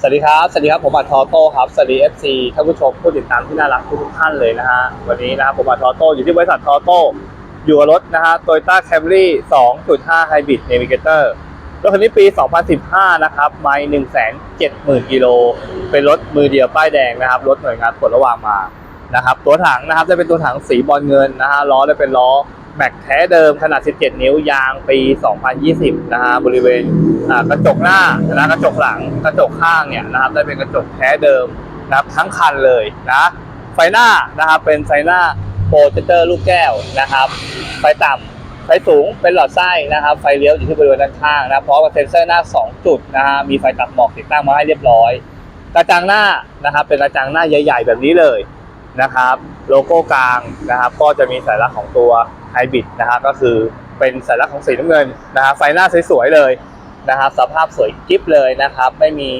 สวัสดีครับ สวัสดีครับ ผมอัดทอโต้ครับ สวัสดี FC ท่านผู้ชมผู้ติดตามที่น่ารักทุกท่านเลยนะฮะ วันนี้นะครับผมอัดทอโต้อยู่ที่บริษัททอโต้อยู่กับรถนะฮะ Toyota Camry 2.5 Hybrid Navigator รถคันนี้ปี 2015 นะครับไม่170,000 กิโล เป็นรถมือเดียวป้ายแดงนะครับ รถหน่วยงานตรวจระหว่างมา นะครับ ตัวถังนะครับจะเป็นตัวถังสีบอลเงินนะฮะ ล้อจะเป็นล้อ แม็กแท้เดิมขนาด 17 นิ้วยางปี 2020 นะฮะบริเวณกระจกหน้านะกระจกหลังกระจกข้างเนี่ยนะครับได้เป็นกระจกแท้เดิมนะครับทั้งคันเลยนะไฟหน้านะครับเป็นไฟหน้าโปรเจคเตอร์ลูกแก้วนะครับ ไฟต่ำไฟสูงเป็นหลอดไส้นะครับ ไฟเลี้ยวอยู่ที่บริเวณด้านข้างนะพร้อมกับเซ็นเซอร์หน้า 2 จุดนะฮะมีไฟตัดหมอกติดตั้งมาให้เรียบร้อยกระจังหน้านะครับเป็นกระจังหน้าใหญ่ ๆ แบบนี้เลยนะครับ โลโก้กลางนะครับ ก็จะมีสัญลักษณ์ของตัว ไฮบริดนะฮะก็คือเป็นสัญลักษณ์ของสีน้ำเงินนะฮะไฟหน้าสวยๆเลยนะครับสภาพสวยกิ๊บเลยนะครับ ไม่มี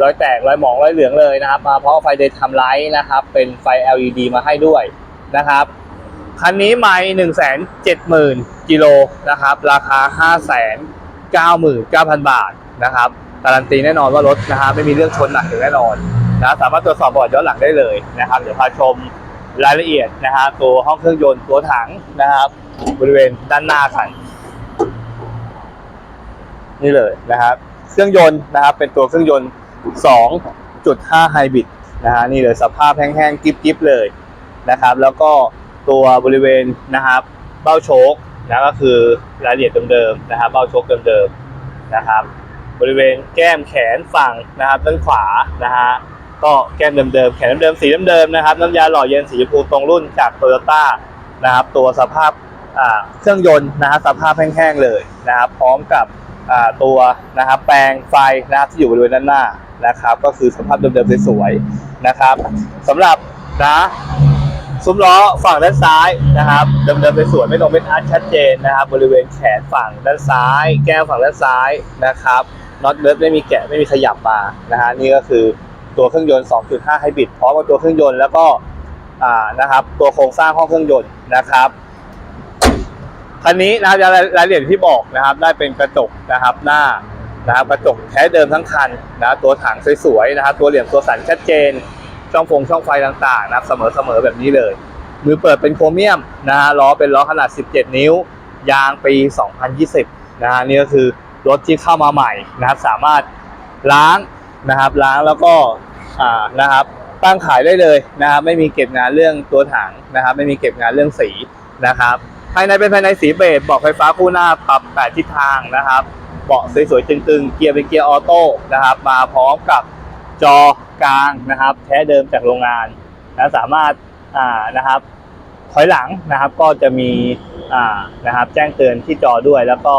รอยแตกรอยหมองรอยเหลืองเลยนะครับ มาเพราะไฟเดย์ทำไลท์นะครับ เป็นไฟ LED มาให้ด้วยนะครับคันนี้ไม่หนึ่งแสนเจ็ดหมื่นกิโลนะครับ ราคาห้าแสนเก้าหมื่นเก้าพันบาทนะครับการันตีแน่นอนว่ารถนะฮะไม่มีเรื่องชนหนักอย่างแน่นอนนะสามารถตรวจสอบประวัติย้อนหลังได้เลยนะครับ เดี๋ยวพาชม รายละเอียดนะฮะตัวห้องเครื่องยนต์ตัวถังนะครับ บริเวณด้านหน้าคันนี่เลยนะครับ เครื่องยนต์นะครับ เป็นตัวเครื่องยนต์ 2.5 ไฮบริดนะฮะนี่เลยสภาพแห้งๆกิ๊บๆเลยนะครับ แล้วก็ตัวบริเวณนะครับ เบ้าโชคนะก็คือรายละเอียดเดิมๆนะครับ เบ้าโชคเดิมๆนะครับ บริเวณแก้มแขนฝั่งนะครับด้านขวานะฮะ ก็แก้มเดิมๆแขนเดิมๆสีเดิมๆนะครับ น้ำยาหล่อเย็นสีชมพูตรงรุ่นจากโตโยต้านะครับ ตัวสภาพเครื่องยนต์นะฮะสภาพแห้งๆเลยนะครับ พร้อมกับตัวนะครับแปลงไฟนะครับที่อยู่บริเวณด้านหน้านะครับ ก็คือสภาพเดิมๆสวยๆนะครับสำหรับนะซุ้มล้อฝั่งด้านซ้ายนะครับเดิมๆสวยไม่ลงเป็นอาร์ตชัดเจนนะครับ บริเวณแขนฝั่งด้านซ้าย แก้มฝั่งด้านซ้ายนะครับน็อตเลิฟไม่มีแกะไม่มีขยับมานะฮะนี่ก็คือ ตัวเครื่องยนต์ 2.5 ไฮบริดพร้อมกับตัวเครื่องยนต์แล้วก็นะครับตัวโครงสร้างห้องเครื่องยนต์นะครับคันนี้นะครับรายรายละเอียดที่บอกนะครับ ได้เป็นกระจกนะครับหน้านะครับกระจกแท้เดิมทั้งคันนะตัวถังสวยๆนะครับตัวเหลี่ยมตัวสันชัดเจน ช่องฟงช่องไฟต่างๆนะครับเสมอๆแบบนี้เลย มือเปิดเป็นโครเมียมนะฮะล้อเป็นล้อขนาด 17 นิ้ว ยางปี 2020นะฮะนี่ก็คือรถที่เข้ามาใหม่นะครับสามารถล้าง นะครับล้างแล้วก็อ่านะครับตั้งขายได้เลยนะครับไม่มีเก็บงานเรื่องตัวถังนะครับ ไม่มีเก็บงานเรื่องสีนะครับ ภายในเป็นภายในสีเบจเบอกไฟฟ้าคู่หน้าปรับ8ทิศทางนะครับเบาะสวยๆตึงๆ เกียร์เป็นเกียร์ออโต้นะครับ มาพร้อมกับจอกลางนะครับ แท้เดิมจากโรงงานนะสามารถอ่านะครับถอยหลังนะครับก็จะมีอ่านะครับแจ้งเตือนที่จอด้วย แล้วก็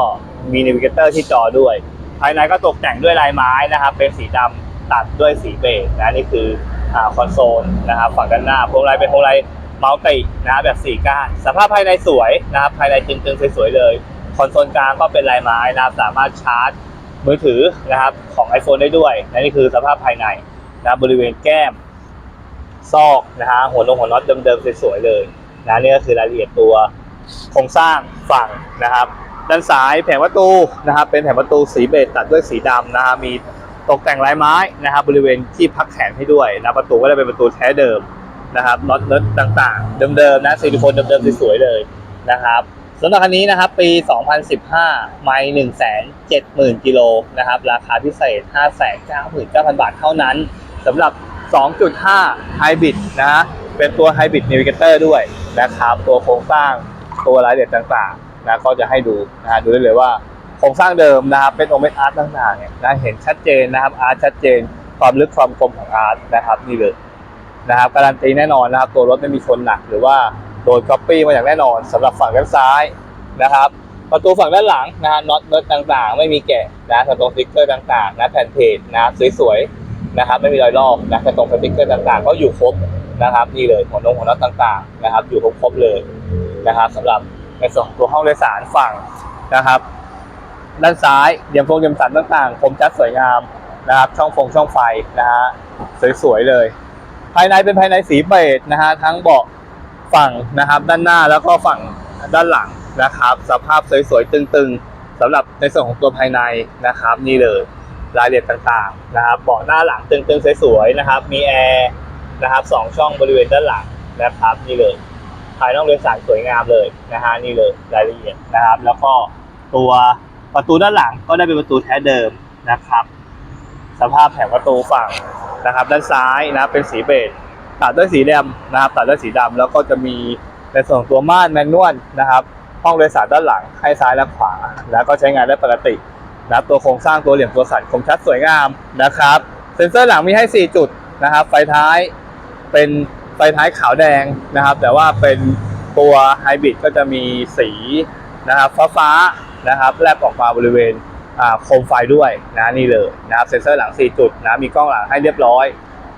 มีน a วิเกเตอร์ที่จอด้วย ภายในก็ตกแต่งด้วยลายไม้นะครับเป็นสีดำตัดด้วยสีเบจนะนี่คืออคอนโซลนะครับฝั่งด้านหน้าพวงมาลัยเป็นพวงมาลัยมัลตินะครับแบบสี่ก้านสภาพภายในสวยนะครับภายในตึงๆสวยๆเลยคอนโซลกลางก็เป็นลายไม้นะครับสามารถชาร์จมือถือนะครับของ iPhone ได้ด้วยและนี่คือสภาพภายในนะบบริเวณแก้ม ซอกนะฮะหัวนงหัวน็อตเดิมๆสวยๆเลยนะนี่ก็คือรายละเอียดตัวโครงสร้างฝั่งนะครับ ด้านซ้ายแผงประตูนะครับเป็นแผงประตูสีเบจตัดด้วยสีดำนะฮะมีตกแต่งลายไม้นะครับบริเวณที่พักแขนให้ด้วยนะประตูก็จะเป็นประตูแท้เดิมนะครับน็อตเนิร์ดต่างๆ เดิมๆนะซิลิโคนเดิมๆสวยๆเลยนะครับสำหรับคันนี้นะครับปี 2015 ไม่170,000กิโลนะครับราคาพิเศษ 599,000 บาทเท่านั้นสำหรับ 2.5ไฮบริดนะเป็นตัวไฮบริดน a วิเกเตอร์ด้วยนะครับตัวโครงสร้างตัวรายละเอียดต่างๆ นะก็จะให้ดูนะฮะดูได้เลยว่าโครงสร้างเดิมนะครับเป็นโอเมนอาร์ตต่างๆเนี่ยนะเห็นชัดเจนนะครับอาร์ตชัดเจน ความลึกความคมของอาร์ตนะครับนี่เลยนะครับการันตีแน่นอนนะครับตัวรถไม่มีชนหนักหรือว่าโดนก๊อปปี้มาอย่างแน่นอนสำหรับฝั่งด้านซ้ายนะครับประตูฝั่งด้านหลังนะฮะน็อตเนิร์ดต่างๆ ไม่มีแกะนะสตรงสติ๊กเกอร์ต่างๆนะแผ่นเพจนะสวยๆนะครับไม่มีรอยลอกนะกระตรงสติ๊กเกอร์ต่างๆ ก็อยู่ครบนะครับนี่เลยหัวนงหัวน็อตต่างๆนะครับอยู่ครบๆเลยนะครับสำหรับ ในส่วนของตัวห้องโดยสารฝั่งนะครับ ด้านซ้ายเดียมฟงเดียมสันต่างๆคมชัดสวยงามนะครับ ช่องฟงช่องไฟนะฮะสวยๆเลย ภายในเป็นภายในสีเบจนะฮะทั้งเบาะฝั่งนะครับ ด้านหน้าแล้วก็ฝั่งด้านหลังนะครับ สภาพสวยๆตึงๆสำหรับในส่วนของตัวภายในนะครับ นี่เลยรายละเอียดต่างๆนะครับเบาะหน้าหลังตึงๆสวยๆนะครับ มีแอร์นะครับสองช่องบริเวณด้านหลังนะครับนี่เลย ภายนอกโดยสารสวยงามเลยนะฮะนี่เลยรายละเอียดนะครับ แล้วก็ตัวประตูด้านหลังก็ได้เป็นประตูแท้เดิมนะครับ สภาพแผงประตูฝั่งนะครับ ด้านซ้ายนะเป็นสีเบจตัดด้วยสีดำนะครับ ตัดด้วยสีดำแล้วก็จะมีในส่วนของตัวม่านแมนนวลนะครับห้องโดยสารด้านหลังให้ซ้ายและขวา แล้วก็ใช้งานได้ปกตินะครับตัวโครงสร้างตัวเหลี่ยมตัวสันคมชัดสวยงามนะครับ เซ็นเซอร์หลังมีให้ 4 จุดนะครับ ไฟท้ายเป็น ฟท้ายขาวแดงนะครับ แต่ว่าเป็นตัวไฮบริดก็จะมีสีนะครับฟ้าฟ้าๆนะครับแลบออกมาบริเวณโคมไฟด้วยนะนี่เลยนะครับเซ็นเซอร์หลัง 4 จุดนะมีกล้องหลังให้เรียบร้อย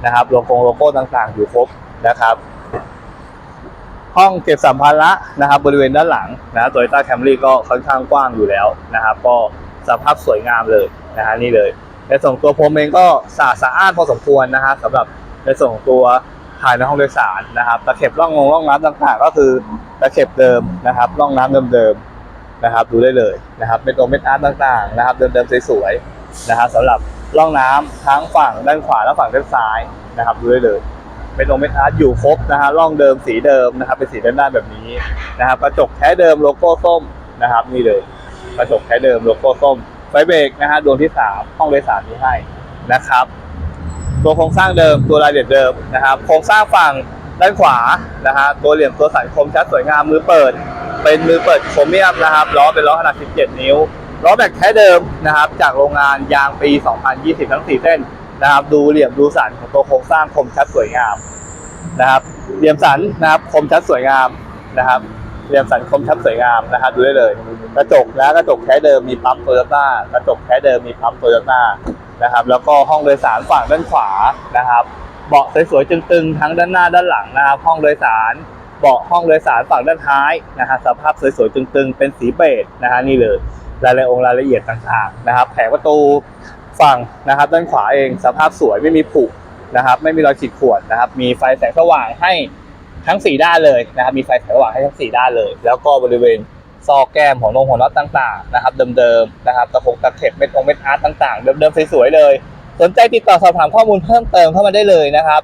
นะครับโลโก้โลโก้ต่างๆ อยู่ครบนะครับ ห้องเก็บสัมภาระนะครับ บริเวณด้านหลังนะโตโยต้าแคมรี่ก็ค่อนข้างกว้างอยู่แล้วนะครับ ก็สภาพสวยงามเลยนะฮะนี่เลยในส่วนของตัวพรมเองก็สะอาดสะอานพอสมควรนะฮะสำหรับในส่วนของตัว ภายในห้องโดยสารนะครับ ตะเข็บร่องงร่องน้ำต่างๆ ก็คือตะเข็บเดิมนะครับ ร่องน้ำเดิมๆนะครับ ดูได้เลยนะครับเป็นตัวเม็ดอาร์ตต่างๆ นะครับ เดิมๆสวยๆนะครับสำหรับร่องน้ำทั้งฝั่งด้านขวาและฝั่งด้านซ้ายนะครับ ดูได้เลยเป็นโอเมทาร์ดอยู่ครบนะฮะร่องเดิมสีเดิมนะครับ เป็นสีด้านด้านๆแบบนี้นะครับกระจกแท้เดิมโลโก้ส้มนะครับนี่เลยกระจกแท้เดิมโลโก้ส้มไฟเบรกนะฮะดวงที่สามห้องโดยสารที่ให้นะครับ ตัวโครงสร้างเดิมตัวรายละเอียดเดิมนะครับ โครงสร้างฝั่งด้านขวานะฮะตัวเหลี่ยมตัวสันคมชัดสวยงามมือเปิด เป็นมือเปิดโครเมียมนะครับล้อเป็นล้อขนาด 17 นิ้วล้อแบกแท้เดิมนะครับ จากโรงงานยางปี 2020 ทั้ง 4 เส้นนะครับดูเหลี่ยมดูสันของตัวโครงสร้างคมชัดสวยงามนะครับ เหลี่ยมสันนะครับคมชัดสวยงามนะครับ เหลี่ยมสันคมชัดสวยงามนะครับดูได้เลย กระจกนะกระจกแท้เดิมมีปั๊มโตโยต้ากระจกแท้เดิมมีปั๊มโตโยต้า นะครับ แล้วก็ห้องโดยสารฝั่งด้านขวานะครับ เบาะสวยๆตึงๆทั้งด้านหน้าด้านหลังนะครับ ห้องโดยสารเบาะห้องโดยสารฝั่งด้านท้ายนะครับสภาพสวยๆตึงๆ เป็นสีเบจนะฮะนี่เลยรายละเอียดองค์รายละเอียดต่างๆนะครับ แผงประตูฝั่งนะครับ ด้านขวาเองสภาพสวยไม่มีผุนะครับ ไม่มีรอยขีดข่วนนะครับ มีไฟแสงสว่างให้ทั้ง 4 ด้านเลยนะครับ มีไฟแสงสว่างให้ทั้ง 4 ด้านเลย แล้วก็บริเวณ ซอกแก้มของนงหัวน็อตต่างๆนะครับเดิมๆนะครับตะคงตะเข็บเม็ดองเม็ดอาร์ตต่างๆ เดิมๆสวยๆเลย สนใจติดต่อสอบถามข้อมูลเพิ่มเติมเข้ามาได้เลยนะครับ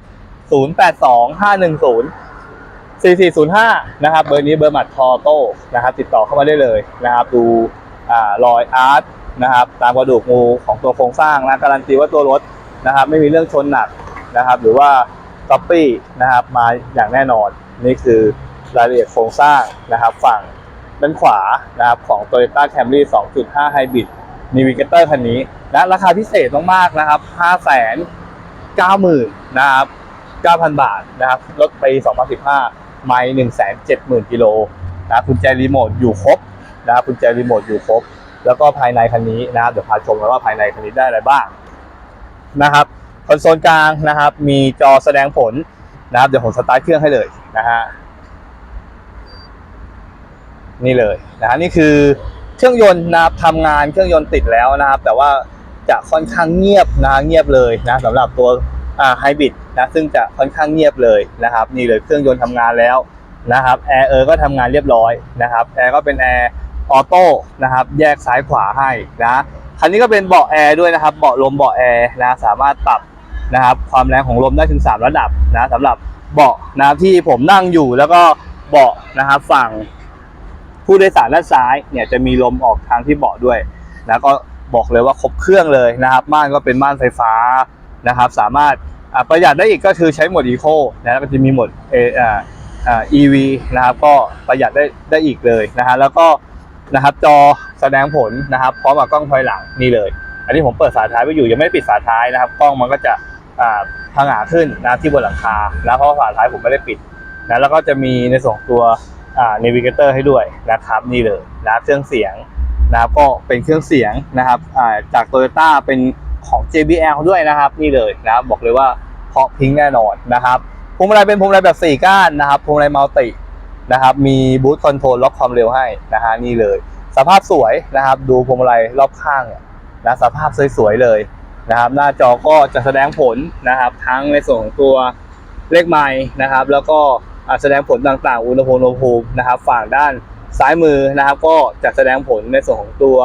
082510 4405 นะครับเบอร์นี้เบอร์หมัดทอโต้นะครับ ติดต่อเข้ามาได้เลยนะครับ ดูอ่ารอยอาร์ตนะครับ ตามกระดูกงูของตัวโครงสร้างนะการันตีว่าตัวรถนะครับ ไม่มีเรื่องชนหนักนะครับ หรือว่าก๊อปปี้นะครับมาอย่างแน่นอนนี่คือรายละเอียดโครงสร้างนะครับ ฝั่ง ด้านขวานะครับของ Toyota Camry 2.5 Hybrid Navigator คันนี้นะราคาพิเศษมากๆนะครับ 590,000นะครับ9,000 บาทนะครับรถปี2015 ไม่170,000กิโลนะคุญแจรีโมทอยู่ครบนะครับกุญแจรีโมทอยู่ครบ แล้วก็ภายในคันนี้นะครับเดี๋ยวพาชมกันว่าภายในคันนี้ได้อะไรบ้างนะครับคอนโซลกลางนะครับ มีจอแสดงผลนะครับเดี๋ยวผมสตาร์ทเครื่องให้เลยนะฮะ นี่เลยนะฮะนี่คือเครื่องยนต์นะครับทำงานเครื่องยนต์ติดแล้วนะครับ แต่ว่าจะค่อนข้างเงียบนะเงียบเลยนะสำหรับตัวอ่าไฮบริดนะซึ่งจะค่อนข้างเงียบเลยนะครับ นี่เลยเครื่องยนต์ทำงานแล้วนะครับแอร์เออก็ทำงานเรียบร้อยนะครับแอร์ก็เป็นแอร์ออโต้นะครับแยกซ้ายขวาให้นะคันนี้ก็เป็นเบาะแอร์ด้วยนะครับเบาะลมเบาะแอร์นะสามารถปรับนะครับความแรงของลมได้ถึง 3 ระดับนะสำหรับเบาะนะครับที่ผมนั่งอยู่แล้วก็เบาะนะครับฝั่ง ผู้โดยสารด้านซ้ายเนี่ยจะมีลมออกทางที่เบาะด้วยนะก็บอกเลยว่าครบเครื่องเลยนะครับ ม่านก็เป็นม่านไฟฟ้านะครับ สามารถประหยัดได้อีกก็คือใช้หมดอีโคนะแล้วก็จะมีหมดเออ่าอ่า EV นะครับ ก็ประหยัดได้ได้อีกเลยนะฮะแล้วก็นะครับจอแสดงผลนะครับพร้อมกับกล้องถอยหลังนี่เลย อันนี้ผมเปิดฝาท้ายไว้อยู่ยังไม่ได้ปิดฝาท้ายนะครับ กล้องมันก็จะอ่าพังหาขึ้นนะที่บนหลังคานะเพราะว่าฝาท้ายผมไม่ได้ปิดนะแล้วก็จะมีในส่วนขอ งตัวอ่า navigator ให้ด้วยนะครับนี่เลยนะเครื่องเสียงนะครับก็เป็นเครื่องเสียงนะครับาจาก Toyota เป็นของ JBL ด้วยนะครับนี่เลยนะบบอกเลยว่าเพาะพิงแน่นอนนะครับพวงมาลัยเป็นพวงมาลัยแบบ 4 ก้านนะครับพวงมาลัยมัลตินะครับมีบูทคอนโทรลล็อกความเร็วให้นะฮะนี่เลย สภาพสวยนะครับ ดูพวงมาลัยรอบข้างนะสภาพสวยๆเลยนะครับหน้าจอก็จะแสดงผลนะครับ ทั้งในส่วนของตัวเลขไม้นะครับ แล้วก็ แสดงผลต่างๆ อุณหภูมิอุณหภูมินะครับ ฝั่งด้านซ้ายมือนะครับ ก็จะแสดงผลในส่วนของตัว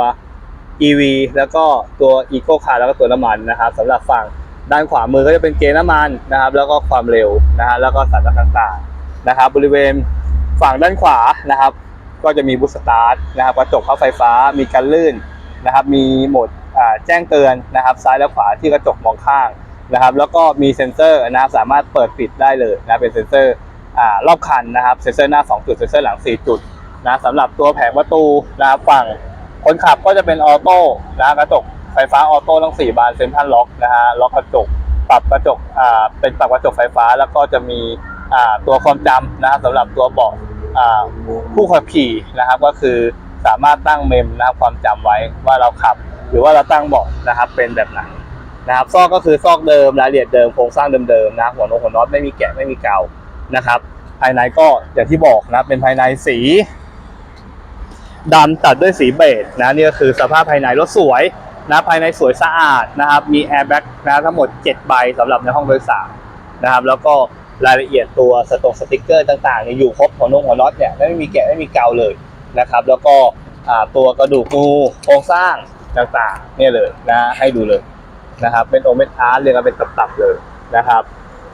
EV แล้วก็ตัว Eco Car แล้วก็ตัวน้ำมันนะครับสำหรับฝั่งด้านขวามือก็จะเป็นเกณฑ์น้ำมันนะครับ แล้วก็ความเร็วนะฮะแล้วก็สัญลักษณ์ต่างๆนะครับ บริเวณฝั่งด้านขวานะครับ ก็จะมีบูสตาร์ทนะครับกระจกพับไฟฟ้ามีการลื่นนะครับ มีโหมดแจ้งเตือนนะครับ ซ้ายและขวาที่กระจกมองข้างนะครับ แล้วก็มีเซ็นเซอร์นะครับสามารถเปิดปิดได้เลยนะเป็นเซ็นเซอร์ รอบคันนะครับเซ็นเซอร์หน้า 2 จุดเซ็นเซอร์หลัง 4 จุดนะสำหรับตัวแผงประตูนะครับฝั่งคนขับก็จะเป็นออโต้นะกระจกไฟฟ้าออโต้ทั้ง 4 บานเซ็นทรัลล็อกนะฮะล็อกกระจกปรับกระจกอ่าเป็นปรับกระจกไฟฟ้าแล้วก็จะมีอ่าตัวความจำนะครับสำหรับตัวเบาะอ่าผู้ขับขี่นะครับก็คือสามารถตั้งเมมนะครับความจำไว้ว่าเราขับ หรือว่าเราตั้งเบาะนะครับเป็นแบบไหนนะครับซอกก็คือซอกเดิมรายละเอียดเดิมโครงสร้างเดิมๆนะหัวนงหัวน็อตไม่มีแกะไม่มีเกา นะครับ ภายในก็อย่างที่บอกนะเป็นภายในสีดำตัดด้วยสีเบจนะนี่ก็คือสภาพภายในรถสวยนะภายในสวยสะอาดนะครับ มีแอร์แบ็กนะทั้งหมด 7 ใบสำหรับในห้องโดยสารนะครับ แล้วก็รายละเอียดตัวสตงสติกเกอร์ต่างๆเนี่ยอยู่ครบหัวนงหัวน็อตเนี่ยไม่มีแกะไม่มีเกาเลยนะครับ แล้วก็ตัวกระดูกงูโครงสร้างต่างๆ เนี่ยเลยนะให้ดูเลยนะครับ เป็นโอเมตอาร์ตเรียกกันเป็นตับๆเลยนะครับ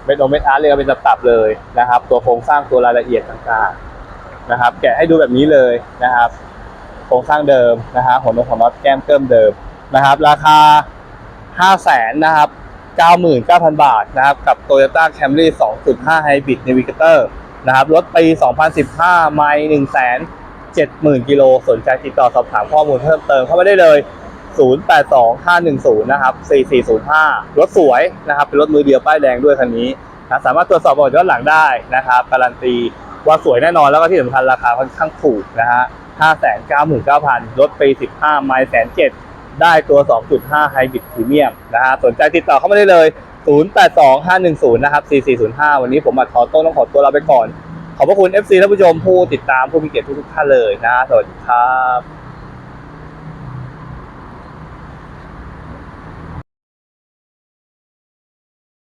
เป็นโอเมตอาร์ตเรียก็เป็นตับๆเลยนะครับ ตัวโครงสร้างตัวรายละเอียดต่างๆนะครับ แกะให้ดูแบบนี้เลยนะครับ โครงสร้างเดิมนะฮะหัวนมของน็อตแก้มเกิมเดิมนะครับ ราคา 5 0 0แสนนะครับ 99,000 บาทนะครับ กับ Toyota Camry 2.5 Hybrid Navigator นะครับ รถปี 2015 ไม่1 7 0 0 0 0 กิโล สนใจติดต่อสอบถามข้อมูลเพิ่มเติมเข้ามาได้เลย 082510นะครับ4405 รถสวยนะครับ เป็นรถมือเดียวป้ายแดงด้วยคันนี้นะสามารถตรวจสอบประวัติย้อนหลังได้นะครับการันตีว่าสวยแน่นอนแล้วก็ที่สำคัญราคาค่อนข้างถูกนะฮะ599,000รถปี15 ไมล์แสนเจ็ดได้ตัว 2.5 Hybrid Premium นะฮะสนใจติดต่อเข้ามาได้เลย 082510 นะครับ 4405 วันนี้ผมอัดขอต้นต้องขอตัวลาไปก่อน ขอบพระคุณ FC ท่านผู้ชมผู้ติดตามผู้มีเกียรติทุกท่านเลยนะ สวัสดีครับ